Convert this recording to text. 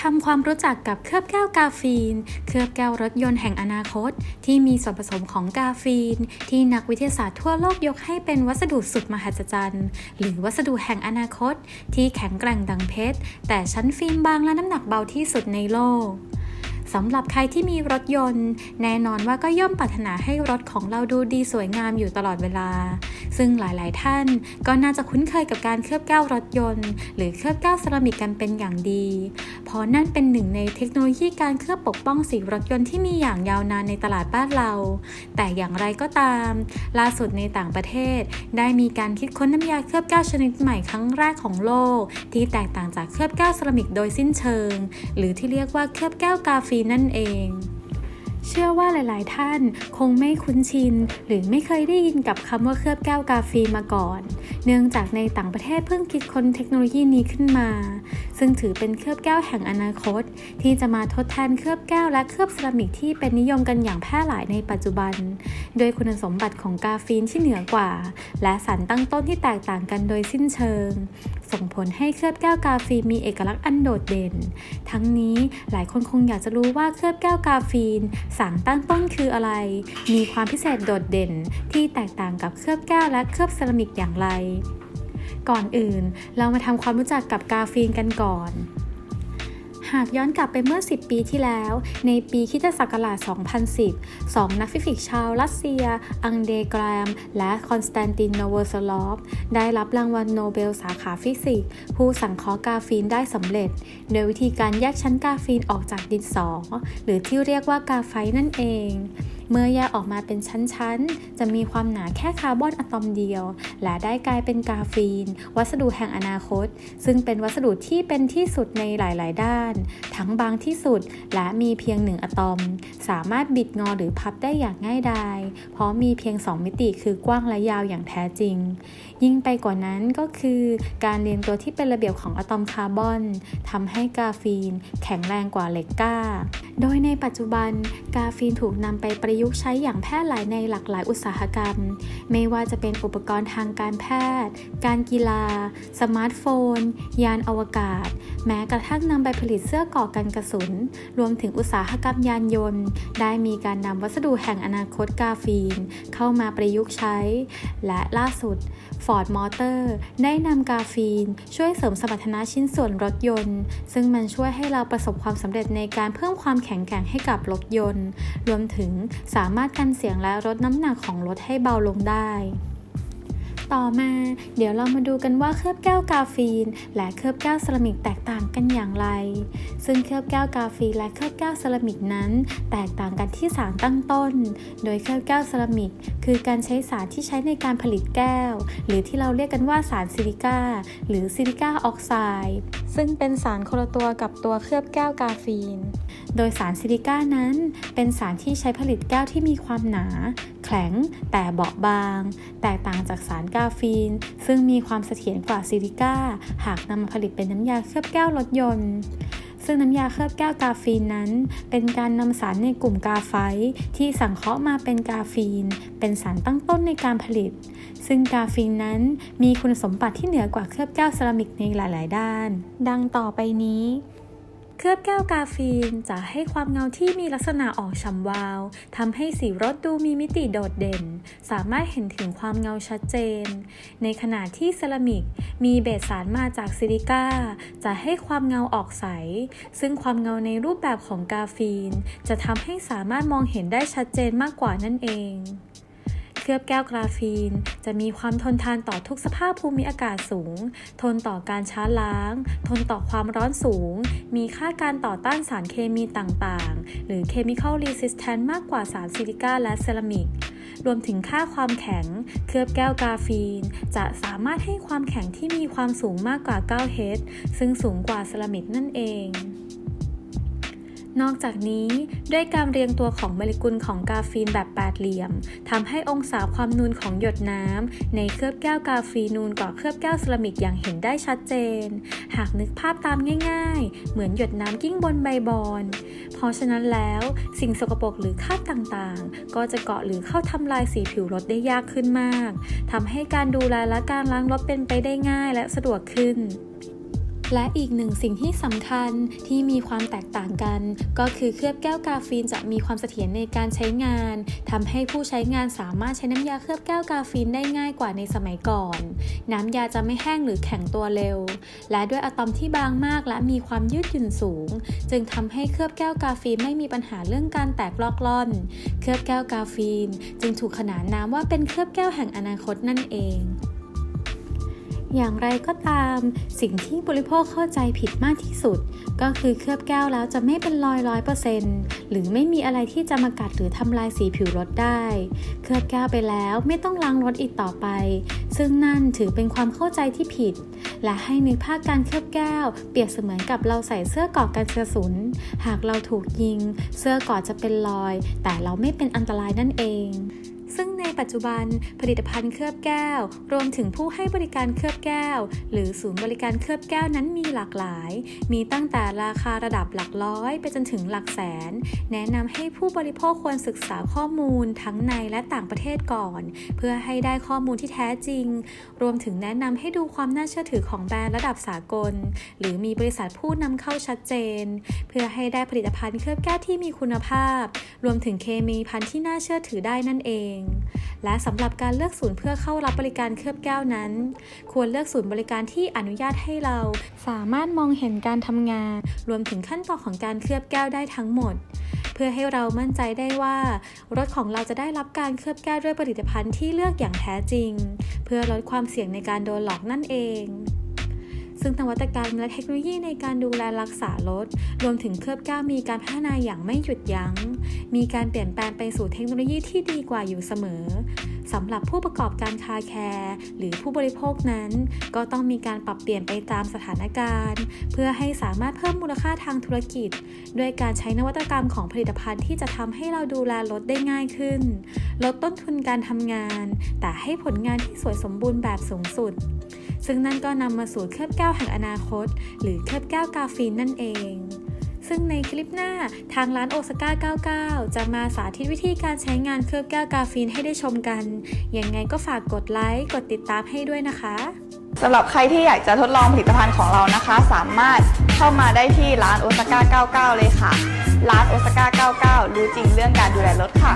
ทำความรู้จักกับเคลือบแก้วกาฟีน เคลือบแก้วรถยนต์แห่งอนาคต ที่มีส่วนผสมของกาฟีน ที่นักวิทยาศาสตร์ทั่วโลกยกให้เป็นวัสดุสุดมหัศจรรย์ หรือวัสดุแห่งอนาคต ที่แข็งแกร่งดังเพชร แต่ชั้นฟิล์มบางและน้ำหนักเบาที่สุดในโลกสำหรับใครที่มีรถยนต์ แน่นอนว่าก็ย่อมปรารถนาให้รถของเราดูดีสวยงามอยู่ตลอดเวลา ซึ่งหลายๆ ท่านก็น่าจะคุ้นเคยกับการเคลือบแก้วรถยนต์ หรือเคลือบแก้วเซรามิกกันเป็นอย่างดี เพราะนั่นเป็นหนึ่งในเทคโนโลยีการเคลือบปกป้องสีรถยนต์ที่มีอย่างยาวนานในตลาดบ้านเรา แต่อย่างไรก็ตาม ล่าสุดในต่างประเทศ ได้มีการคิดค้นน้ำยาเคลือบแก้วชนิดใหม่ครั้งแรกของโลก ที่แตกต่างจากเคลือบแก้วเซรามิกโดยสิ้นเชิง หรือที่เรียกว่าเคลือบแก้วกาฟีนนั่นเอง เชื่อว่าหลาย ๆ ท่านคงไม่คุ้นชิน หรือไม่เคยได้ยินกับคำว่าเคลือบแก้วกาฟีมาก่อน เนื่องจากในต่างประเทศเพิ่งคิดค้นเทคโนโลยีนี้ขึ้นมา ซึ่งถือเป็นเคลือบแก้วแห่งอนาคต ที่จะมาทดแทนเคลือบแก้วและเคลือบเซรามิกที่เป็นนิยมกันอย่างแพร่หลายในปัจจุบัน โดยคุณสมบัติของกาฟีนที่เหนือกว่า และสารตั้งต้นที่แตกต่างกันโดยสิ้นเชิง ส่งผลให้เคลือบแก้วกาฟีนมีเอกลักษณ์อันโดดเด่น ทั้งนี้หลายคนคงอยากจะรู้ว่าเคลือบแก้วกาฟีน สารตั้งต้นคืออะไร มีความพิเศษโดดเด่น ที่แตกต่างกับเคลือบแก้วและเคลือบเซรามิกอย่างไร ก่อนอื่น เรามาทำความรู้จักกับกาฟีนกันก่อน หากย้อนกลับไปเมื่อ 10 ปีที่แล้ว ในปีคิตศักราช 2010 สองนักฟิสิกส์ชาวรัสเซีย อังเดกรมและคอนสแตนตินโนโวโซลอฟ ได้รับรางวัลโนเบลสาขาฟิสิกส์ ผู้สังเคราะห์กาฟีนได้สำเร็จ โดยวิธีการแยกชั้นกาฟีนออกจากดินสอ หรือที่เรียกว่ากาไฟนั่นเอง เมื่อแยกออกมาเป็นชั้นๆ จะมีความหนาแค่คาร์บอนอะตอมเดียว และได้กลายเป็นกาฟีน วัสดุแห่งอนาคต ซึ่งเป็นวัสดุที่เป็นที่สุดในหลาย ๆ ด้าน ทั้งบางที่สุดและมีเพียงหนึ่งอะตอม สามารถบิดงอหรือพับได้อย่างง่ายดายเพราะมีเพียง 2 มิติคือกว้างและยาวอย่างแท้จริง ยิ่งไปกว่านั้นก็คือการเรียงตัวที่เป็นระเบียบของอะตอมคาร์บอนทำให้กาฟีน แข็งแรงกว่าเหล็กกล้า โดยในปัจจุบันกาฟีนถูกนำไปประยุกต์ใช้อย่างแพร่หลายในหลากหลายอุตสาหกรรม ไม่ว่าจะเป็นอุปกรณ์ทางการแพทย์ การกีฬา สมาร์ทโฟน ยานอวกาศ แม้กระทั่งนำไปผลิตเสื้อก่อกันกระสุน รวมถึงอุตสาหกรรมยานยนต์ ได้มีการนำวัสดุแห่งอนาคตกาฟีน เข้ามาประยุกต์ใช้ และล่าสุด Ford Motor ได้นำกาฟีน ช่วยเสริมสมรรถนะชิ้นส่วนรถยนต์ ซึ่งมันช่วยให้เราประสบความสำเร็จในการเพิ่มความแข็งแกร่งให้กับรถยนต์ รวมถึงสามารถกันเสียงและลดน้ำหนักของรถให้เบาลงได้ ต่อมาเดี๋ยวเรามาดูกันว่าเคลือบแก้วกาฟีน และเคลือบแก้วเซรามิกแตกต่างกันอย่างไร ซึ่งเคลือบแก้วกาฟีนและเคลือบแก้วเซรามิกนั้น แตกต่างกันที่สารตั้งต้น โดยเคลือบแก้วเซรามิก คือการใช้สารที่ใช้ในการผลิตแก้ว หรือที่เราเรียกกันว่าสารซิลิก้าหรือซิลิก้าออกไซด์ซึ่งเป็นสารคนละตัวกับตัวเคลือบแก้วกาฟีน โดยสารซิลิก้านั้น เป็นสารที่ใช้ผลิตแก้วที่มีความหนา แข็งแต่เบาบาง แตกต่างจากสารกาฟีน ซึ่งมีความเสถียรกว่าซิลิก้า หากนำมาผลิตเป็นน้ำยาเคลือบแก้วรถยนต์ ซึ่งน้ำยาเคลือบแก้วกาฟีนนั้น เป็นการนำสารในกลุ่มกาไฟที่สังเคราะห์มาเป็นกาฟีน เป็นสารตั้งต้นในการผลิต ซึ่งกาฟีนนั้นมีคุณสมบัติที่เหนือกว่าเคลือบแก้วเซรามิกในหลาย ๆ ด้าน ดังต่อไปนี้ เคลือบแก้วกาฟีนจะให้ความเงาที่มีลักษณะออกฉ่ำวาวทำให้สีรถดูมีมิติโดดเด่น สามารถเห็นถึงความเงาชัดเจน ในขณะที่เซรามิก มีเบสสารมาจากซิลิก้า จะให้ความเงาออกใส ซึ่งความเงาในรูปแบบของกาฟีน จะทำให้สามารถมองเห็นได้ชัดเจนมากกว่านั่นเอง ลือบแก้วกราฟีน จะมีความทนทานต่อทุกสภาพภูมิอากาศสูง ทนต่อการช้าล้าง ทนต่อความร้อนสูง มีค่าการต่อต้านสารเคมีต่างๆ หรือ Chemical Resistant มากกว่าสารซิลิก้าและเซรามิกรวมถึงค่าความแข็ง เคลือบแก้วกาฟีน จะสามารถให้ความแข็งที่มีความสูงมากกว่า 9 H ซึ่งสูงกว่าเซรามิกนั่นเอง นอกจากนี้ด้วยการเรียงตัวของโมเลกุลของกาฟีนแบบแปดเหลี่ยมทำให้องศาความนูนของหยดน้ำในเคลือบแก้วกาฟีนูนกว่าเคลือบแก้วเซรามิกอย่างเห็นได้ชัดเจน หากนึกภาพตามง่าย ๆ เหมือนหยดน้ำกิ้งบนใบบอน เพราะฉะนั้นแล้วสิ่งสกปรกหรือคราบต่างๆ ก็จะเกาะหรือเข้าทำลายสีผิวรถได้ยากขึ้นมากทำให้การดูแลและการล้างรถเป็นไปได้ง่ายและสะดวกขึ้น และอีกหนึ่งสิ่งที่สำคัญที่มีความแตกต่างกัน ก็คือเคลือบแก้วกาฟีนจะมีความเสถียรในการใช้งานทำให้ผู้ใช้งานสามารถใช้น้ำยาเคลือบแก้วกาฟีนได้ง่ายกว่าในสมัยก่อน น้ำยาจะไม่แห้งหรือแข็งตัวเร็ว และด้วยอะตอมที่บางมากและมีความยืดหยุ่นสูง จึงทำให้เคลือบแก้วกาฟีนไม่มีปัญหาเรื่องการแตกลอกล่อน เคลือบแก้วกาฟีน จึงถูกขนานนามว่าเป็นเคลือบแก้วแห่งอนาคตนั่นเอง อย่างไรก็ตาม สิ่งที่บริโภคเข้าใจผิดมากที่สุด ก็คือเคลือบแก้วแล้วจะไม่เป็นรอยร้อยเปอร์เซ็นต์หรือไม่มีอะไรที่จะมากัดหรือทำลายสีผิวรถได้ เคลือบแก้วไปแล้วไม่ต้องล้างรถอีกต่อไป ซึ่งนั่นถือเป็นความเข้าใจที่ผิด และให้นึกภาพการเคลือบแก้ว เปรียบเสมือนกับเราใส่เสื้อกราะกันกระสุน หากเราถูกยิง เสื้อกราะจะเป็นรอย แต่เราไม่เป็นอันตรายนั่นเอง ซึ่งในปัจจุบันผลิตภัณฑ์เคลือบแก้ว รวมถึงผู้ให้บริการเคลือบแก้ว หรือศูนย์บริการเคลือบแก้วนั้นมีหลากหลาย มีตั้งแต่ราคาระดับหลักร้อย ไปจนถึงหลักแสน แนะนำให้ผู้บริโภคควรศึกษาข้อมูลทั้งในและต่างประเทศก่อน เพื่อให้ได้ข้อมูลที่แท้จริง รวมถึงแนะนำให้ดูความน่าเชื่อถือของแบรนด์ระดับสากล หรือมีบริษัทผู้นำเข้าชัดเจน เพื่อให้ได้ผลิตภัณฑ์เคลือบแก้วที่มีคุณภาพ รวมถึงเคมีภัณฑ์ที่น่าเชื่อถือได้นั่นเองและสำหรับการเลือกศูนย์เพื่อเข้ารับบริการเคลือบแก้วนั้น ควรเลือกศูนย์บริการที่อนุญาตให้เรา สามารถมองเห็นการทำงาน รวมถึงขั้นตอนของการเคลือบแก้วได้ทั้งหมด เพื่อให้เรามั่นใจได้ว่า รถของเราจะได้รับการเคลือบแก้วด้วยผลิตภัณฑ์ที่เลือกอย่างแท้จริง เพื่อลดความเสี่ยงในการโดนหลอกนั่นเอง ซึ่งนวัตกรรมและเทคโนโลยีในการดูแลรักษารถ รวมถึงเคลือบแก้วมีการพัฒนาอย่างไม่หยุดยัง้ง มีการเปลี่ยนแปลงไปสู่เทคโนโลยีที่ดีกว่าอยู่เสมอ สำหรับผู้ประกอบการคาแคร์หรือผู้บริโภคนั้น ก็ต้องมีการปรับเปลี่ยนไปตามสถานการณ์ เพื่อให้สามารถเพิ่มมูลค่าทางธุรกิจ ด้วยการใช้นวัตกรรมของผลิตภัณฑ์ที่จะทำให้เราดูแลรถได้ง่ายขึ้น ลดต้นทุนการทำงาน แต่ให้ผลงานที่สวยสมบูรณ์แบบสูงสุด ซึ่งนั่นก็นำมาสู่เคลือบแก้วแห่งอนาคต หรือเคลือบแก้วกาฟีนนั่นเอง ซึ่งในคลิปหน้าทางร้านโอซาก้า 99 จะมาสาธิตวิธีการใช้งานเคลือบแก้วกาฟีนให้ได้ชมกัน ยังไงก็ฝากกดไลค์ กดติดตามให้ด้วยนะคะสำหรับใครที่อยากจะทดลองผลิตภัณฑ์ของเรานะคะ สามารถเข้ามาได้ที่ร้านโอซาก้า 99 เลยค่ะ ร้านโอซาก้า 99 รู้จริงเรื่องการดูแลรถค่ะ